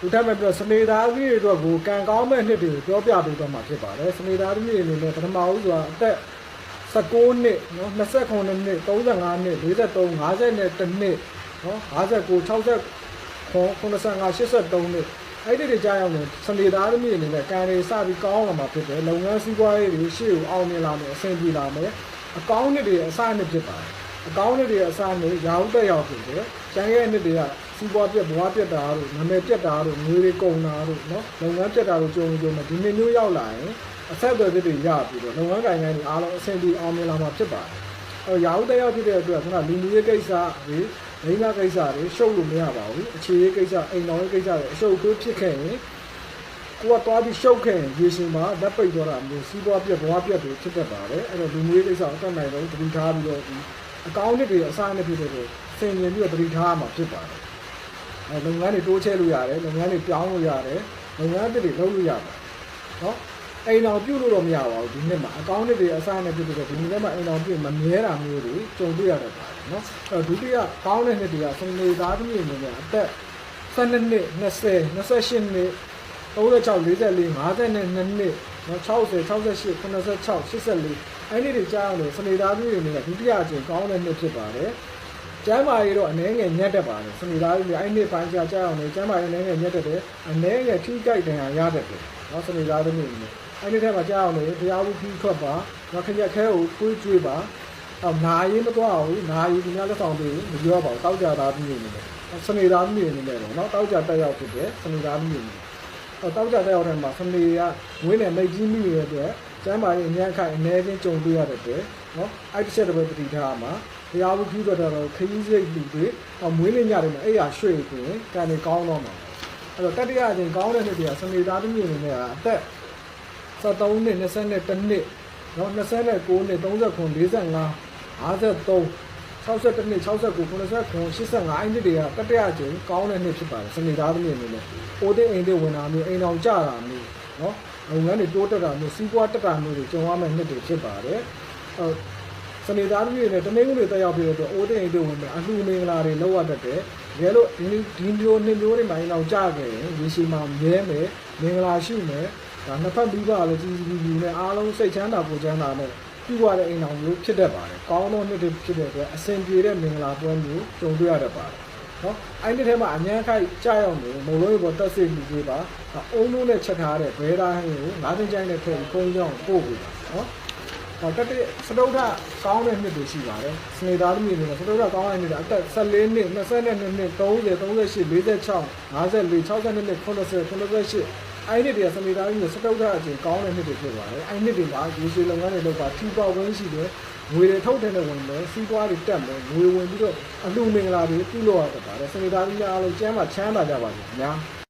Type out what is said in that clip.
ဒီထက်မဲ့ပြီးတော့စနေသားသမီးတွေအတွက်ကိုကံကောင်းမဲ့နှစ်တွေကိုပြောပြပေးတော့မှာဖြစ်ပါတယ်စနေသားသမီးတွေအနေနဲ့ပထမဦးဆိုတာအသက်19နှစ်နော်29နှစ်35နှစ်43 50နဲ့တစ်နှစ်နော်59 60 85 83နှစ်အဲ့ဒီတွေကြာရောက်နေစနေသားသမီးတွေအနေနဲ့ကံတွေစပြီးကောင်းလာမှာဖြစ်တယ်လုပ်ငန်းစည်းပွားရေးတွေရှေ့ကိုအောင်မြင်လာမယ်အဆင်ပြေလာမယ်အကောင်းနှစ်တွေအစနှစ်ဖြစ်ပါတယ် အကောင်းနှစ်တွေအစနှစ်ရာဟုတက်ရောက်ဖြစ်တယ်ကျန်ရဲ့နှစ်တွေကစီးပွားပြက်ဘဝပြက်တာတို့နာမည်ပြက်တာတို့ငွေတွေကုန်တာတို့နော်လုပ်ငန်းပြက်တာတို့ကြုံကြုံမှာဒီနှစ်မျိုးရောက်လာရင်အဆက်အသွယ်တွေရပြီးတော့လုပ်ငန်းကိုင်ကိုင်တွေအားလုံးအဆင်ပြေအောင်မြင်လာမှာဖြစ်ပါတယ်အဲရာဟုတက်ရောက်ဖြစ်တဲ့အတွက်ခုနလူမျိုးရေးကိစ္စတွေမိန်းမကိစ္စတွေရှုပ်လို့မရပါဘူးအခြေရေးကိစ္စအိမ်တော်ရေးကိစ္စတွေအရှုပ်ခွေးဖြစ်ခဲ့ရင်ကိုကသွားပြီးရှုပ်ခဲ့ရင်ရေရှင်မှာလက်ပိတ်သွားတာမျိုးစီးပွားပြက်ဘဝပြက်တွေဖြစ်တတ်ပါတယ်အဲ့တော့လူမျိုးရေးကိစ္စအတက်နိုင်တော့တတိထားပြီးတော့ဒီ အကောင့်တွေအစားနဲ့ဖြစ်တဲ့ကိုဆင်ញင်ပြီးတော့တတိထားမှာဖြစ်ပါတယ်အဲလုပ်ငန်းတွေတိုးချဲ့လို့ရတယ်လုပ်ငန်းတွေပြောင်းလို့ရတယ်လုပ်ငန်းအသစ်တွေလုပ်လို့ရတယ်နော်အိမ်တော်ပြုတ်လို့တော့မရပါဘူးဒီနှစ်မှာအကောင့်တွေအစားနဲ့ဖြစ်တဲ့ဒီနှစ်မှာအိမ်တော်ပြုတ်မမြဲတာမျိုးတွေကြုံတွေ့ရတတ်ပါတယ်နော်အဲ့တော့ဒုတိယကောင်းတဲ့နှစ်တွေကစနေသားသမီးတွေနဲ့အသက်12နှစ်20 28နှစ်36 44 52နှစ် နော်60 68 86 84အဲ့ဒီတွေကြားအောင်လို့စနေသားမျိုးတွေနဲ့ဒုတိယအကြိမ်ကောင်းတဲ့နှစ်ဖြစ်ပါတယ်ကျမ်းမာရေးတော့အနေငယ်ညက်တတ်ပါတယ်စနေသားမျိုးအဲ့ဒီပိုင်းကြားကြားအောင်လို့ကျမ်းမာရေးအနေငယ်ညက်တတ်တယ်အနေငယ်ထိကြိုက်တယ်ဟာရတတ်တယ်နော်စနေသားမျိုးတွေနဲ့အဲ့ဒီထက်မှာကြားအောင်လို့တရားဝပြီးထွက်ပါနော်ခရက်ခဲကိုတွေးကြွေးပါအော်နာရေးမသွားဘူးနာရေးဒီများလက်ဆောင်ပေးမပြောပါဘူးတောက်ကြသားမျိုးတွေနဲ့စနေသားမျိုးတွေနဲ့ပေါ့နော်တောက်ကြတက်ရောက်ဖြစ်တယ်စနေသားမျိုးတွေတော့ တောက်ကြတဲ့ရောက်တဲ့မှာဖမေကဝင်းနဲ့မိတ်ကြီးမိနေတဲ့အတွက်ကျမ်းမာရေးအများခိုင်အ ਨੇ ချင်းကြုံတွေ့ရတဲ့အတွက်နော်အဲ့တစ်ချက်တစ်ပဲတတိထားမှာတရားဝကြီးတော့တော့ခရီးစိတ်လူတွေတော့မွေးနေ့ညတွေမှာအဲ့ရရွှေ့ကိုကံနေကောင်းတော့မှာအဲ့တော့တတိယအချိန်ကောင်းတဲ့နှစ်တွေကစနေသားသမီးအနေနဲ့အသက်73နှစ်22နှစ်တစ်နှစ်နော်29နှစ်39 45 53 62နှစ်69 89 85အဲ့ဒီတွေကတတိယအကျုံကောင်းတဲ့နှစ်ဖြစ်ပါတယ်စနေသားသမီးအနေနဲ့အိုတဲ့အိမ်တွေဝင်တာမျိုးအိမ်အောင်ကြတာမျိုးနော်လုပ်ငန်းတွေတိုးတက်တာမျိုးစီးပွားတက်တာမျိုးတွေကြုံရမယ့်နှစ်တွေဖြစ်ပါတယ်အဲစနေသားသမီးတွေနဲ့တမင်းဦးတွေတက်ရောက်ပြီးတော့အိုတဲ့အိမ်တွေဝင်မယ်အလှမင်္ဂလာတွေလောက်ရတတ်တယ်တကယ်လို့ဒီဒီမျိုးနှစ်မျိုးတွေမှအိမ်အောင်ကြခဲ့ရင်ရေရှည်မှာမြဲမယ်မင်္ဂလာရှိမယ်ဒါနှစ်ဖက်ပြီးပါလေကြီးကြီးကြီးနဲ့အားလုံးစိတ်ချမ်းသာကိုချမ်းသာနဲ့ ပြုရတဲ့အိမ်အောင်မျိုးဖြစ်တတ်ပါတယ်။ကောင်းသောနှစ်တွေဖြစ်တဲ့အတွက်အစဉ်ပြေတဲ့မင်္ဂလာပွဲမျိုးကြုံတွေ့ရတတ်ပါတယ်။နော်။အဲ့ဒီထဲမှာအញ្ញမ်းခိုက်ကြားရောက်နေမုံလုံးဘောတက်စိတ်လူကြီးပါ။အုံလုံးနဲ့ချက်ထားတဲ့ဘဲသားဟင်းကိုငါးသိန်းချိုင်းနဲ့ထည့်ပြီးကုန်းကြောင်းပို့ပေးပါနော်။ဟောတက်တဲ့စတုဒ္ဓကောင်းတဲ့နှစ်တွေရှိပါတယ်။စနေသားသမီးတွေစတုဒ္ဓကောင်းတဲ့နှစ်တွေအသက်14နှစ်22နှစ်30 38 46 54 62နှစ်80 88 အဲ့ဒီတည်းကစနေသားကြီးနဲ့စတုဒ္ဓအချိန်ကောင်းတဲ့နှစ်တွေဖြစ်ပါတယ်အဲ့ဒီနှစ်တွေမှာရေရှည်လုပ်ငန်းတွေလုပ်တာထီပေါဝင်းရှိတယ်ငွေတွေထုတ်တဲ့နဲ့ဝင်မယ်စီးပွားတွေတက်မယ်ငွေဝင်ပြီးတော့အလှမင်္ဂလာတွေပြုလုပ်ရတတ်ပါတယ်စနေသားကြီးများအားလုံးကျမ်းမှာချမ်းသာကြပါစေခင်ဗျာ